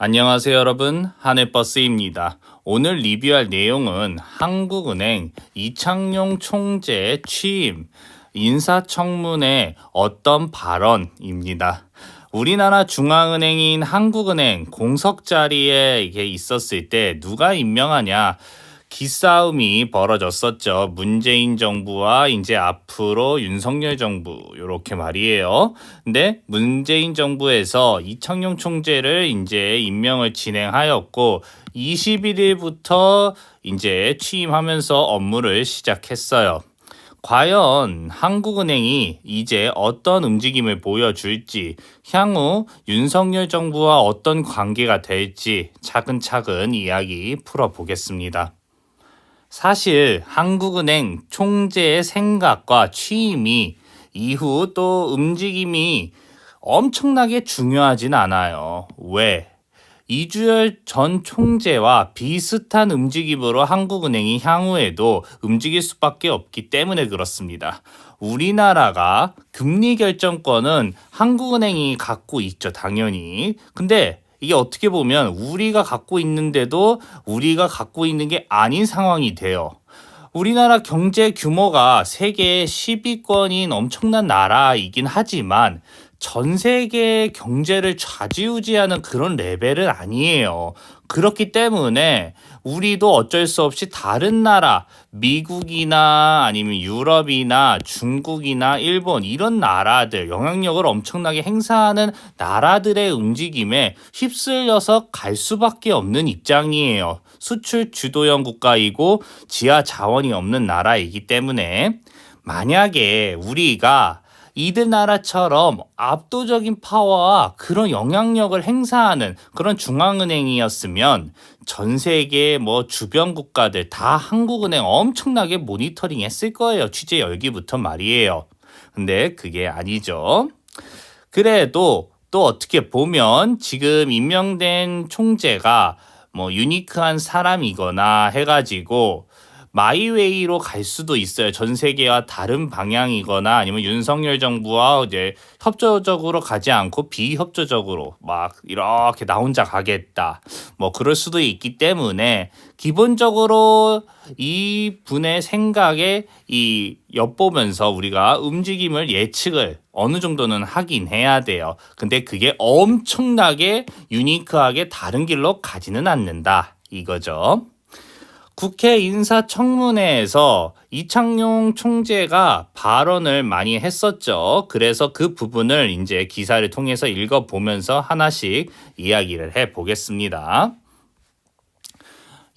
안녕하세요 여러분 한해버스입니다. 오늘 리뷰할 내용은 한국은행 이창용 총재 취임 인사청문회 어떤 발언입니다. 우리나라 중앙은행인 한국은행 공석 자리에 있었을 때 누가 임명하냐 기싸움이 벌어졌었죠. 문재인 정부와 이제 앞으로 윤석열 정부 요렇게 말이에요. 근데 문재인 정부에서 이창용 총재를 이제 임명을 진행하였고 21일부터 이제 취임하면서 업무를 시작했어요. 과연 한국은행이 이제 어떤 움직임을 보여줄지, 향후 윤석열 정부와 어떤 관계가 될지 차근차근 이야기 풀어보겠습니다. 사실 한국은행 총재의 생각과 취임이 이후 또 움직임이 엄청나게 중요하진 않아요. 왜? 이주열 전 총재와 비슷한 움직임으로 한국은행이 향후에도 움직일 수밖에 없기 때문에 그렇습니다. 우리나라가 금리 결정권은 한국은행이 갖고 있죠, 당연히. 근데 이게 어떻게 보면 우리가 갖고 있는데도 우리가 갖고 있는 게 아닌 상황이 돼요. 우리나라 경제 규모가 세계 10위권인 엄청난 나라이긴 하지만 전 세계 경제를 좌지우지하는 그런 레벨은 아니에요. 그렇기 때문에 우리도 어쩔 수 없이 다른 나라, 미국이나 아니면 유럽이나 중국이나 일본 이런 나라들, 영향력을 엄청나게 행사하는 나라들의 움직임에 휩쓸려서 갈 수밖에 없는 입장이에요. 수출 주도형 국가이고 지하 자원이 없는 나라이기 때문에 만약에 우리가 이들 나라처럼 압도적인 파워와 그런 영향력을 행사하는 그런 중앙은행이었으면 전 세계 뭐 주변 국가들 다 한국은행 엄청나게 모니터링 했을 거예요. 취재 열기부터 말이에요. 근데 그게 아니죠. 그래도 또 어떻게 보면 지금 임명된 총재가 뭐 유니크한 사람이거나 해가지고 마이웨이로 갈 수도 있어요. 전 세계와 다른 방향이거나 아니면 윤석열 정부와 이제 협조적으로 가지 않고 비협조적으로 막 이렇게 나 혼자 가겠다. 뭐 그럴 수도 있기 때문에 기본적으로 이 분의 생각에 이 엿보면서 우리가 움직임을 예측을 어느 정도는 하긴 해야 돼요. 근데 그게 엄청나게 유니크하게 다른 길로 가지는 않는다. 이거죠. 국회 인사청문회에서 이창용 총재가 발언을 많이 했었죠. 그래서 그 부분을 이제 기사를 통해서 읽어보면서 하나씩 이야기를 해 보겠습니다.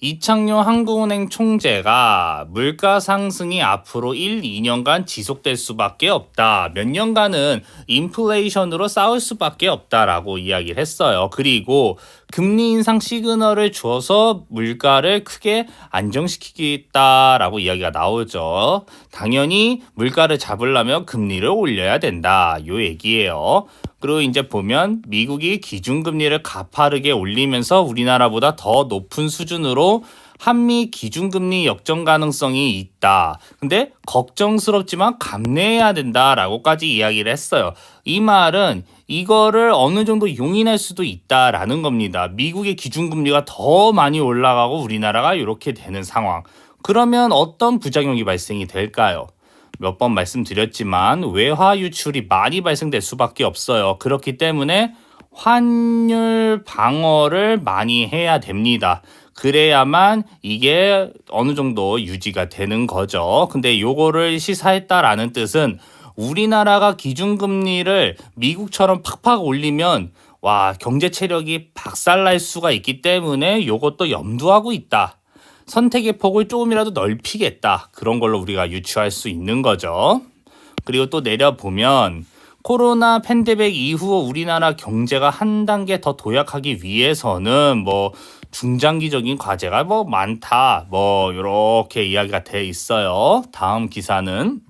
이창용 한국은행 총재가 물가 상승이 앞으로 1, 2년간 지속될 수밖에 없다. 몇 년간은 인플레이션으로 싸울 수밖에 없다라고 이야기를 했어요. 그리고 금리 인상 시그널을 줘서 물가를 크게 안정시키겠다라고 이야기가 나오죠. 당연히 물가를 잡으려면 금리를 올려야 된다. 요 얘기예요. 그리고 이제 보면 미국이 기준금리를 가파르게 올리면서 우리나라보다 더 높은 수준으로 한미 기준금리 역전 가능성이 있다. 근데 걱정스럽지만 감내해야 된다라고까지 이야기를 했어요. 이 말은 이거를 어느 정도 용인할 수도 있다라는 겁니다. 미국의 기준금리가 더 많이 올라가고 우리나라가 이렇게 되는 상황. 그러면 어떤 부작용이 발생이 될까요? 몇 번 말씀드렸지만 외화 유출이 많이 발생될 수밖에 없어요. 그렇기 때문에 환율 방어를 많이 해야 됩니다. 그래야만 이게 어느 정도 유지가 되는 거죠. 근데 요거를 시사했다라는 뜻은 우리나라가 기준금리를 미국처럼 팍팍 올리면 와 경제 체력이 박살날 수가 있기 때문에 요것도 염두하고 있다. 선택의 폭을 조금이라도 넓히겠다. 그런 걸로 우리가 유추할 수 있는 거죠. 그리고 또 내려보면 코로나 팬데믹 이후 우리나라 경제가 한 단계 더 도약하기 위해서는 뭐 중장기적인 과제가 뭐 많다. 뭐 이렇게 이야기가 돼 있어요. 다음 기사는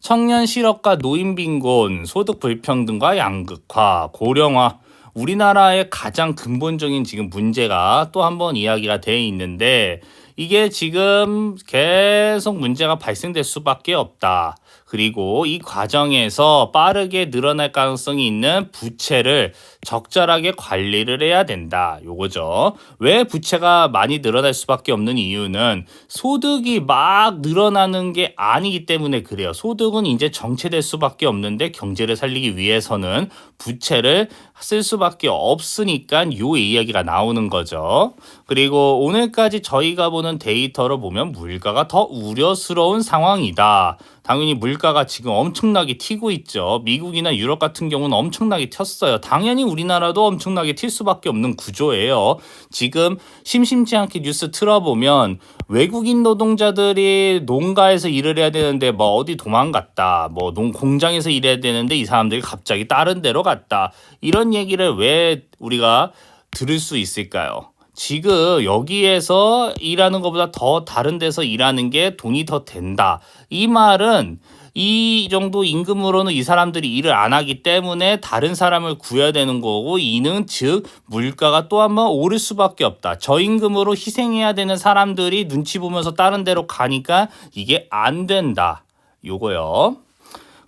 청년 실업과 노인 빈곤, 소득 불평등과 양극화, 고령화 우리나라의 가장 근본적인 지금 문제가 또 한 번 이야기가 돼 있는데 이게 지금 계속 문제가 발생될 수밖에 없다. 그리고 이 과정에서 빠르게 늘어날 가능성이 있는 부채를 적절하게 관리를 해야 된다. 요거죠. 왜 부채가 많이 늘어날 수밖에 없는 이유는 소득이 막 늘어나는 게 아니기 때문에 그래요. 소득은 이제 정체될 수밖에 없는데 경제를 살리기 위해서는 부채를 쓸 수밖에 없으니까 요 이야기가 나오는 거죠. 그리고 오늘까지 저희가 보는 데이터를 보면 물가가 더 우려스러운 상황이다. 당연히 물가가 지금 엄청나게 튀고 있죠. 미국이나 유럽 같은 경우는 엄청나게 튀었어요. 당연히 우리나라도 엄청나게 튈 수밖에 없는 구조예요. 지금 심심치 않게 뉴스 틀어보면 외국인 노동자들이 농가에서 일을 해야 되는데 뭐 어디 도망갔다. 뭐 농 공장에서 일해야 되는데 이 사람들이 갑자기 다른 데로 갔다. 이런 얘기를 왜 우리가 들을 수 있을까요? 지금 여기에서 일하는 것보다 더 다른 데서 일하는 게 돈이 더 된다. 이 말은 이 정도 임금으로는 이 사람들이 일을 안 하기 때문에 다른 사람을 구해야 되는 거고 이는 즉 물가가 또 한 번 오를 수밖에 없다. 저임금으로 희생해야 되는 사람들이 눈치 보면서 다른 데로 가니까 이게 안 된다. 요거요.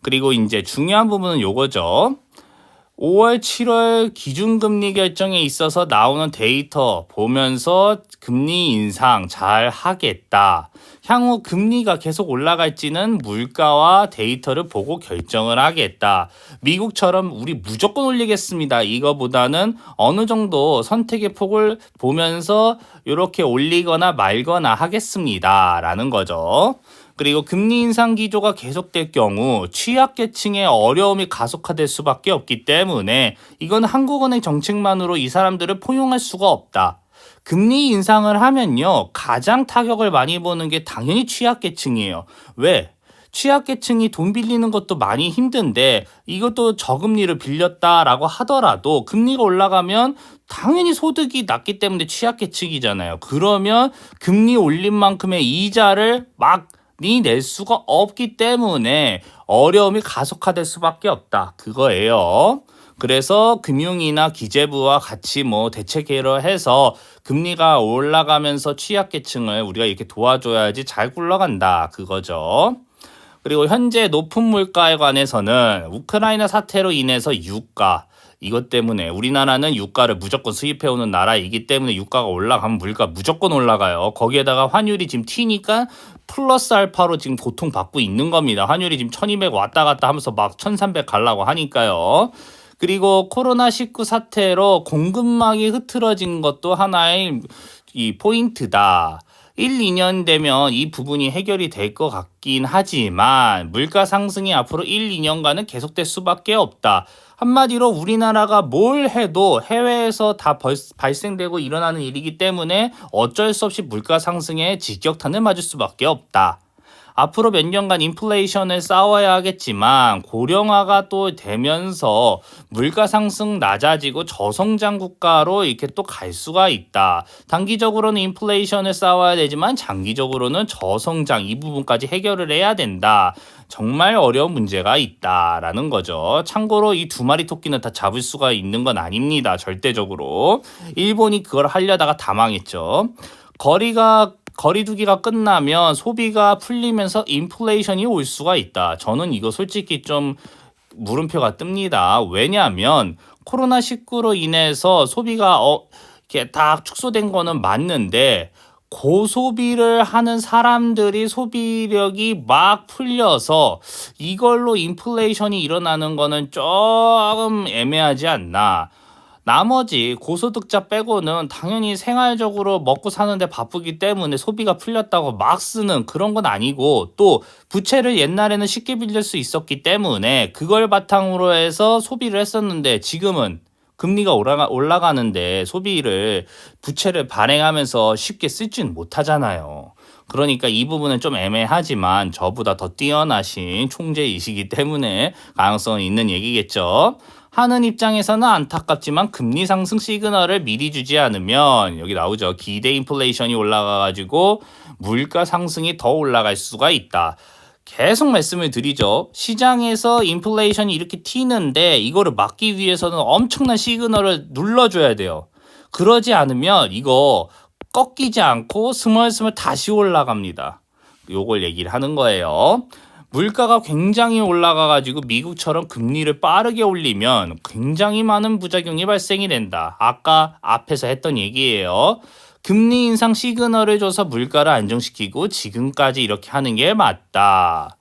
그리고 이제 중요한 부분은 요거죠. 5월, 7월 기준금리 결정에 있어서 나오는 데이터 보면서 금리 인상 잘 하겠다. 향후 금리가 계속 올라갈지는 물가와 데이터를 보고 결정을 하겠다. 미국처럼 우리 무조건 올리겠습니다. 이거보다는 어느 정도 선택의 폭을 보면서 이렇게 올리거나 말거나 하겠습니다. 라는 거죠. 그리고 금리 인상 기조가 계속될 경우 취약계층의 어려움이 가속화될 수밖에 없기 때문에 이건 한국은행 정책만으로 이 사람들을 포용할 수가 없다. 금리 인상을 하면요 가장 타격을 많이 보는 게 당연히 취약계층이에요. 왜? 취약계층이 돈 빌리는 것도 많이 힘든데 이것도 저금리를 빌렸다라고 하더라도 금리가 올라가면 당연히 소득이 낮기 때문에 취약계층이잖아요. 그러면 금리 올린 만큼의 이자를 막 낼 수가 없기 때문에 어려움이 가속화될 수밖에 없다. 그거예요. 그래서 금융이나 기재부와 같이 뭐 대책회의를 해서 금리가 올라가면서 취약계층을 우리가 이렇게 도와줘야지 잘 굴러간다. 그거죠. 그리고 현재 높은 물가에 관해서는 우크라이나 사태로 인해서 유가, 이것 때문에 우리나라는 유가를 무조건 수입해오는 나라이기 때문에 유가가 올라가면 물가 무조건 올라가요. 거기에다가 환율이 지금 튀니까 플러스 알파로 지금 고통받고 있는 겁니다. 환율이 지금 1200 왔다 갔다 하면서 막 1300 갈라고 하니까요. 그리고 코로나19 사태로 공급망이 흐트러진 것도 하나의 이 포인트다. 1, 2년 되면 이 부분이 해결이 될 것 같긴 하지만 물가 상승이 앞으로 1, 2년간은 계속될 수밖에 없다. 한마디로 우리나라가 뭘 해도 해외에서 다 벌, 발생되고 일어나는 일이기 때문에 어쩔 수 없이 물가 상승에 직격탄을 맞을 수밖에 없다. 앞으로 몇 년간 인플레이션을 싸워야 하겠지만 고령화가 또 되면서 물가 상승 낮아지고 저성장 국가로 이렇게 또 갈 수가 있다. 단기적으로는 인플레이션을 싸워야 되지만 장기적으로는 저성장 이 부분까지 해결을 해야 된다. 정말 어려운 문제가 있다라는 거죠. 참고로 이 두 마리 토끼는 다 잡을 수가 있는 건 아닙니다. 절대적으로. 일본이 그걸 하려다가 다 망했죠. 거리가 거리두기가 끝나면 소비가 풀리면서 인플레이션이 올 수가 있다. 저는 이거 솔직히 좀 물음표가 뜹니다. 왜냐하면 코로나19로 인해서 소비가 어, 이렇게 다 축소된 거는 맞는데 고소비를 하는 사람들이 소비력이 막 풀려서 이걸로 인플레이션이 일어나는 거는 조금 애매하지 않나. 나머지 고소득자 빼고는 당연히 생활적으로 먹고 사는데 바쁘기 때문에 소비가 풀렸다고 막 쓰는 그런 건 아니고 또 부채를 옛날에는 쉽게 빌릴 수 있었기 때문에 그걸 바탕으로 해서 소비를 했었는데 지금은 금리가 올라가, 올라가는데 소비를 부채를 발행하면서 쉽게 쓸지는 못하잖아요. 그러니까 이 부분은 좀 애매하지만 저보다 더 뛰어나신 총재이시기 때문에 가능성은 있는 얘기겠죠. 하는 입장에서는 안타깝지만 금리 상승 시그널을 미리 주지 않으면 여기 나오죠. 기대 인플레이션이 올라가가지고 물가 상승이 더 올라갈 수가 있다. 계속 말씀을 드리죠. 시장에서 인플레이션이 이렇게 튀는데 이거를 막기 위해서는 엄청난 시그널을 눌러줘야 돼요. 그러지 않으면 이거 꺾이지 않고 스멀스멀 다시 올라갑니다. 요걸 얘기를 하는 거예요. 물가가 굉장히 올라가가지고 미국처럼 금리를 빠르게 올리면 굉장히 많은 부작용이 발생이 된다. 아까 앞에서 했던 얘기예요. 금리 인상 시그널을 줘서 물가를 안정시키고 지금까지 이렇게 하는 게 맞다.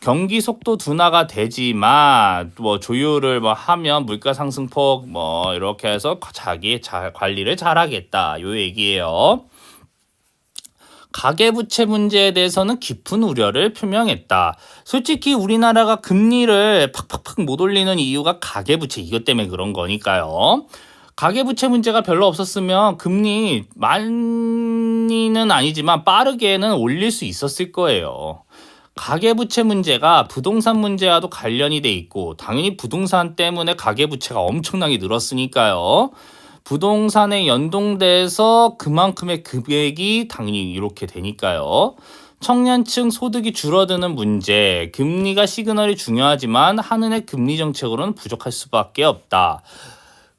경기 속도 둔화가 되지만 뭐 조율을 뭐 하면 물가 상승폭 뭐 이렇게 해서 자기 잘 관리를 잘하겠다 요 얘기예요. 가계부채 문제에 대해서는 깊은 우려를 표명했다. 솔직히 우리나라가 금리를 팍팍팍 못 올리는 이유가 가계부채 이것 때문에 그런 거니까요. 가계부채 문제가 별로 없었으면 금리 많이는 아니지만 빠르게는 올릴 수 있었을 거예요. 가계부채 문제가 부동산 문제와도 관련이 돼 있고 당연히 부동산 때문에 가계부채가 엄청나게 늘었으니까요. 부동산에 연동돼서 그만큼의 금액이 당연히 이렇게 되니까요. 청년층 소득이 줄어드는 문제, 금리가 시그널이 중요하지만 한은의 금리 정책으로는 부족할 수밖에 없다.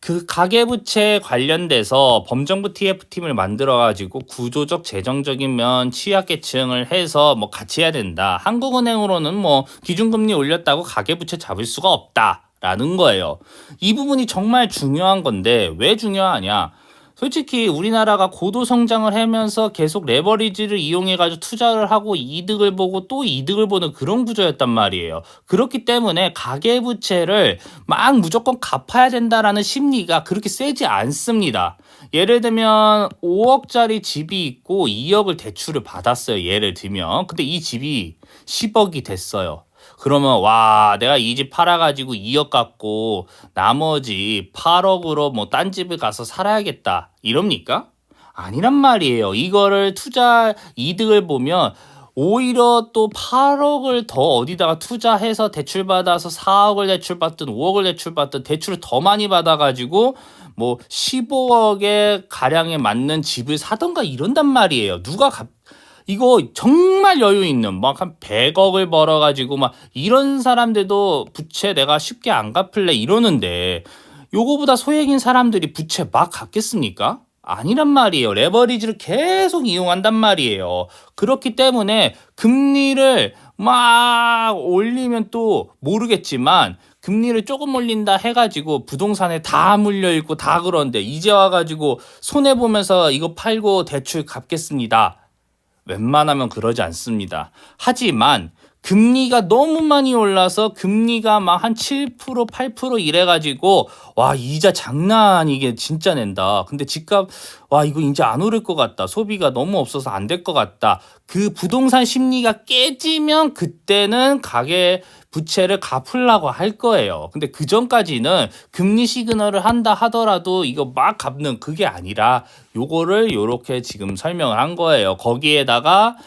그 가계부채 관련돼서 범정부 TF팀을 만들어가지고 구조적 재정적인 면 취약계층을 해서 뭐 같이 해야 된다. 한국은행으로는 뭐 기준금리 올렸다고 가계부채 잡을 수가 없다. 라는 거예요. 이 부분이 정말 중요한 건데 왜 중요하냐? 솔직히 우리나라가 고도 성장을 하면서 계속 레버리지를 이용해 가지고 투자를 하고 이득을 보고 또 이득을 보는 그런 구조였단 말이에요. 그렇기 때문에 가계 부채를 막 무조건 갚아야 된다라는 심리가 그렇게 세지 않습니다. 예를 들면 5억짜리 집이 있고 2억을 대출을 받았어요. 예를 들면. 근데 이 집이 10억이 됐어요. 그러면 와 내가 이 집 팔아가지고 2억 갖고 나머지 8억으로 뭐 딴 집을 가서 살아야겠다 이럽니까? 아니란 말이에요. 이거를 투자 이득을 보면 오히려 또 8억을 더 어디다가 투자해서 대출받아서 4억을 대출받든 5억을 대출받든 대출을 더 많이 받아가지고 뭐 15억에 가량에 맞는 집을 사던가 이런단 말이에요. 누가 갑, 이거 정말 여유 있는 막 한 100억을 벌어 가지고 막 이런 사람들도 부채 내가 쉽게 안 갚을래 이러는데 요거보다 소액인 사람들이 부채 막 갚겠습니까? 아니란 말이에요. 레버리지를 계속 이용한단 말이에요. 그렇기 때문에 금리를 막 올리면 또 모르겠지만 금리를 조금 올린다 해가지고 부동산에 다 물려있고 다 그런데 이제 와가지고 손해보면서 이거 팔고 대출 갚겠습니다. 웬만하면 그러지 않습니다. 하지만 금리가 너무 많이 올라서 금리가 막 한 7% 8% 이래가지고 와 이자 장난 아니게 진짜 낸다. 근데 집값 와 이거 이제 안 오를 것 같다. 소비가 너무 없어서 안 될 것 같다. 그 부동산 심리가 깨지면 그때는 가게 부채를 갚으려고 할 거예요. 근데 그 전까지는 금리 시그널을 한다 하더라도 이거 막 갚는 그게 아니라 요거를 요렇게 지금 설명을 한 거예요. 거기에다가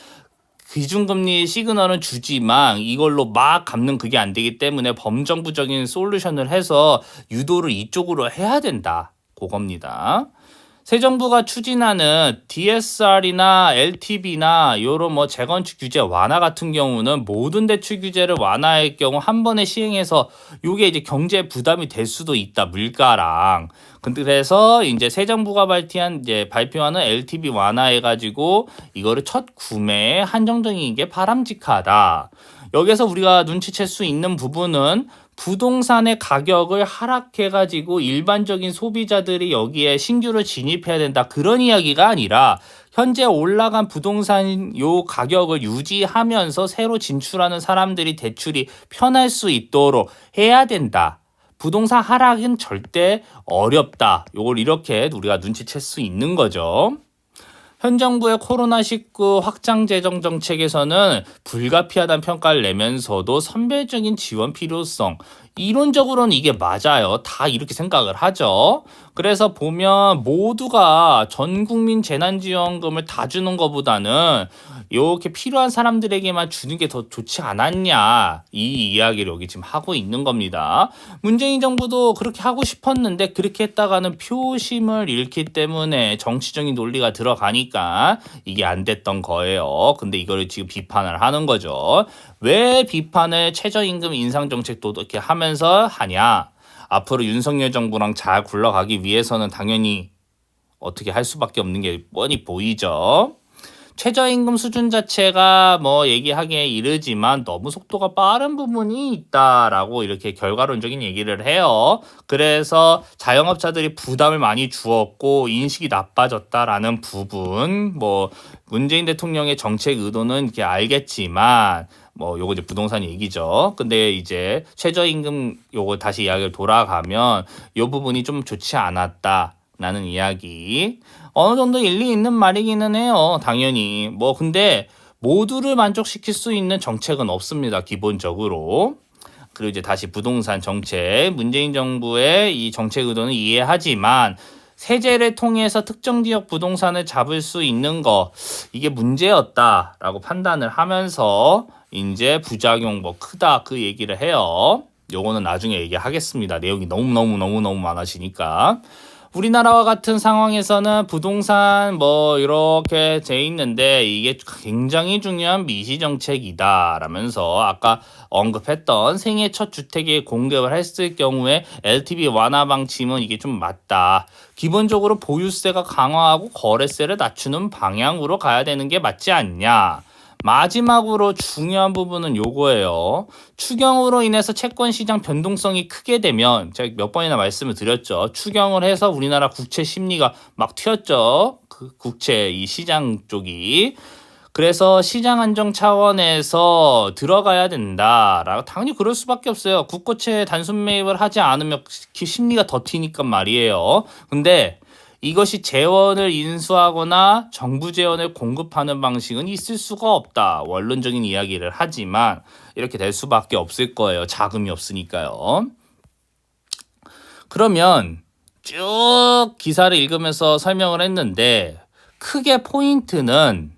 기준금리 시그널은 주지만 이걸로 막 갚는 그게 안 되기 때문에 범정부적인 솔루션을 해서 유도를 이쪽으로 해야 된다. 그겁니다. 새 정부가 추진하는 DSR이나 LTV나 요런 뭐 재건축 규제 완화 같은 경우는 모든 대출 규제를 완화할 경우 한 번에 시행해서 요게 이제 경제 부담이 될 수도 있다 물가랑 근데 그래서 이제 새 정부가 발표한 이제 발표하는 LTV 완화해 가지고 이거를 첫 구매에 한정적인 게 바람직하다. 여기서 우리가 눈치챌 수 있는 부분은 부동산의 가격을 하락해가지고 일반적인 소비자들이 여기에 신규로 진입해야 된다. 그런 이야기가 아니라 현재 올라간 부동산 요 가격을 유지하면서 새로 진출하는 사람들이 대출이 편할 수 있도록 해야 된다. 부동산 하락은 절대 어렵다. 요걸 이렇게 우리가 눈치챌 수 있는 거죠. 현 정부의 코로나19 확장 재정 정책에서는 불가피하다는 평가를 내면서도 선별적인 지원 필요성, 이론적으로는 이게 맞아요. 다 이렇게 생각을 하죠. 그래서 보면 모두가 전 국민 재난지원금을 다 주는 것보다는 이렇게 필요한 사람들에게만 주는 게 더 좋지 않았냐 이 이야기를 여기 지금 하고 있는 겁니다. 문재인 정부도 그렇게 하고 싶었는데 그렇게 했다가는 표심을 잃기 때문에 정치적인 논리가 들어가니까 이게 안 됐던 거예요. 근데 이거를 지금 비판을 하는 거죠. 왜 비판을 최저임금 인상 정책도 이렇게 하면 서 하냐? 앞으로 윤석열 정부랑 잘 굴러가기 위해서는 당연히 어떻게 할 수밖에 없는 게 뻔히 보이죠. 최저임금 수준 자체가 뭐 얘기하기에 이르지만 너무 속도가 빠른 부분이 있다라고 이렇게 결과론적인 얘기를 해요. 그래서 자영업자들이 부담을 많이 주었고 인식이 나빠졌다라는 부분 뭐 문재인 대통령의 정책 의도는 이렇게 알겠지만 뭐 요거 이제 부동산 얘기죠. 근데 이제 최저임금 요거 다시 이야기를 돌아가면 요 부분이 좀 좋지 않았다 라는 이야기. 어느 정도 일리 있는 말이기는 해요. 당연히. 뭐 근데 모두를 만족시킬 수 있는 정책은 없습니다. 기본적으로. 그리고 이제 다시 부동산 정책, 문재인 정부의 이 정책 의도는 이해하지만 세제를 통해서 특정 지역 부동산을 잡을 수 있는 거 이게 문제였다라고 판단을 하면서 이제 부작용 뭐 크다 그 얘기를 해요. 요거는 나중에 얘기하겠습니다. 내용이 너무너무너무너무 많아지니까. 우리나라와 같은 상황에서는 부동산 뭐 이렇게 돼 있는데 이게 굉장히 중요한 미시 정책이다 라면서 아까 언급했던 생애 첫 주택에 공급을 했을 경우에 LTV 완화 방침은 이게 좀 맞다. 기본적으로 보유세가 강화하고 거래세를 낮추는 방향으로 가야 되는 게 맞지 않냐. 마지막으로 중요한 부분은 요거예요. 추경으로 인해서 채권 시장 변동성이 크게 되면 제가 몇 번이나 말씀을 드렸죠. 추경을 해서 우리나라 국채 심리가 막 튀었죠. 그 국채 이 시장 쪽이. 그래서 시장 안정 차원에서 들어가야 된다라고 당연히 그럴 수밖에 없어요. 국고채 단순 매입을 하지 않으면 심리가 더 튀니까 말이에요. 근데 이것이 재원을 인수하거나 정부 재원을 공급하는 방식은 있을 수가 없다. 원론적인 이야기를 하지만 이렇게 될 수밖에 없을 거예요. 자금이 없으니까요. 그러면 쭉 기사를 읽으면서 설명을 했는데 크게 포인트는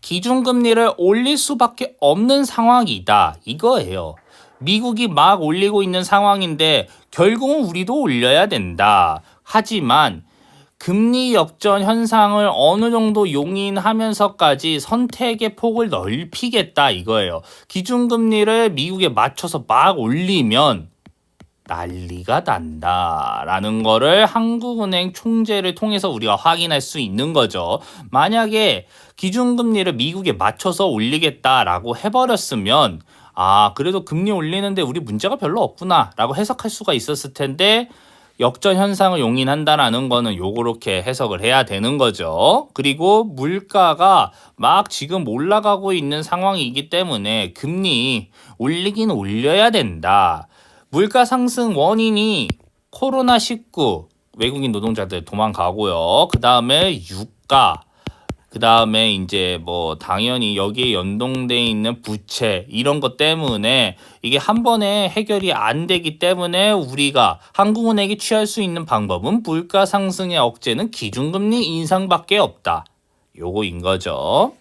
기준금리를 올릴 수밖에 없는 상황이다. 이거예요. 미국이 막 올리고 있는 상황인데 결국은 우리도 올려야 된다. 하지만 금리 역전 현상을 어느 정도 용인하면서까지 선택의 폭을 넓히겠다 이거예요. 기준금리를 미국에 맞춰서 막 올리면 난리가 난다라는 거를 한국은행 총재를 통해서 우리가 확인할 수 있는 거죠. 만약에 기준금리를 미국에 맞춰서 올리겠다라고 해버렸으면 아, 그래도 금리 올리는데 우리 문제가 별로 없구나 라고 해석할 수가 있었을 텐데 역전 현상을 용인한다라는 거는 요렇게 해석을 해야 되는 거죠. 그리고 물가가 막 지금 올라가고 있는 상황이기 때문에 금리 올리긴 올려야 된다. 물가 상승 원인이 코로나19 외국인 노동자들 도망가고요. 그 다음에 유가, 그 다음에 이제 뭐 당연히 여기에 연동돼 있는 부채 이런 것 때문에 이게 한 번에 해결이 안 되기 때문에 우리가 한국은행이 취할 수 있는 방법은 물가 상승의 억제는 기준금리 인상밖에 없다. 요거인 거죠.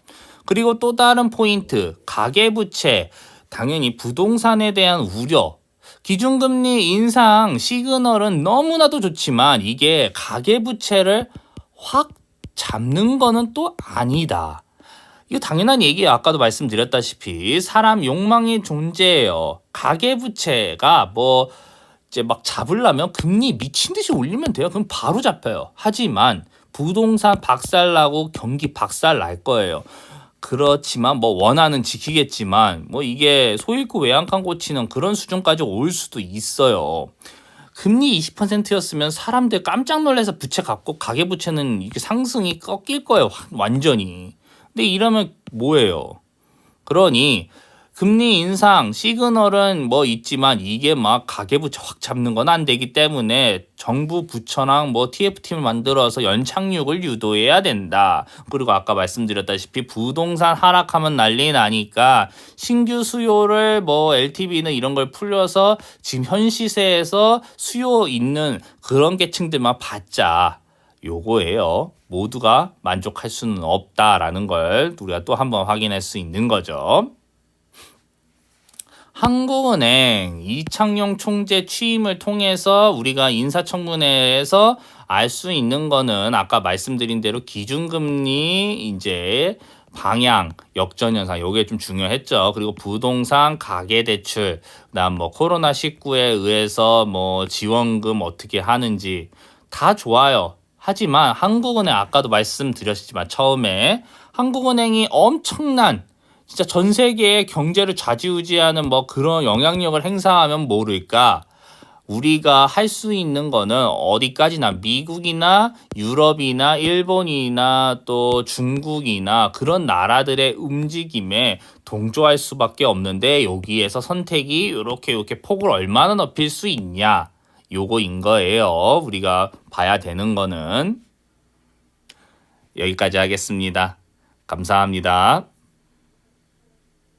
그리고 또 다른 포인트 가계부채 당연히 부동산에 대한 우려 기준금리 인상 시그널은 너무나도 좋지만 이게 가계부채를 확 잡는 거는 또 아니다. 이거 당연한 얘기예요. 아까도 말씀드렸다시피 사람 욕망이 존재해요. 가계부채가 뭐 이제 막 잡으려면 금리 미친 듯이 올리면 돼요. 그럼 바로 잡혀요. 하지만 부동산 박살나고 경기 박살 날 거예요. 그렇지만 뭐 원하는 지키겠지만 뭐 이게 소일구 외양간 고치는 그런 수준까지 올 수도 있어요. 금리 20%였으면 사람들 깜짝 놀라서 부채 갚고 가계 부채는 이게 상승이 꺾일 거예요. 완전히. 근데 이러면 뭐예요? 그러니 금리 인상 시그널은 뭐 있지만 이게 막 가계부채 확 잡는 건 안 되기 때문에 정부 부처랑 뭐 TF팀을 만들어서 연착륙을 유도해야 된다. 그리고 아까 말씀드렸다시피 부동산 하락하면 난리 나니까 신규 수요를 뭐 LTV는 이런 걸 풀려서 지금 현 시세에서 수요 있는 그런 계층들만 받자. 요거예요. 모두가 만족할 수는 없다라는 걸 우리가 또 한번 확인할 수 있는 거죠. 한국은행 이창용 총재 취임을 통해서 우리가 인사청문회에서 알 수 있는 거는 아까 말씀드린 대로 기준금리 이제 방향, 역전 현상 요게 좀 중요했죠. 그리고 부동산 가계 대출, 그다음 뭐 코로나 19에 의해서 뭐 지원금 어떻게 하는지 다 좋아요. 하지만 한국은행 아까도 말씀드렸지만 처음에 한국은행이 엄청난 진짜 전 세계의 경제를 좌지우지하는 뭐 그런 영향력을 행사하면 모를까 우리가 할 수 있는 거는 어디까지나 미국이나 유럽이나 일본이나 또 중국이나 그런 나라들의 움직임에 동조할 수밖에 없는데 여기에서 선택이 이렇게 이렇게 폭을 얼마나 넓힐 수 있냐 요거인 거예요. 우리가 봐야 되는 거는 여기까지 하겠습니다. 감사합니다.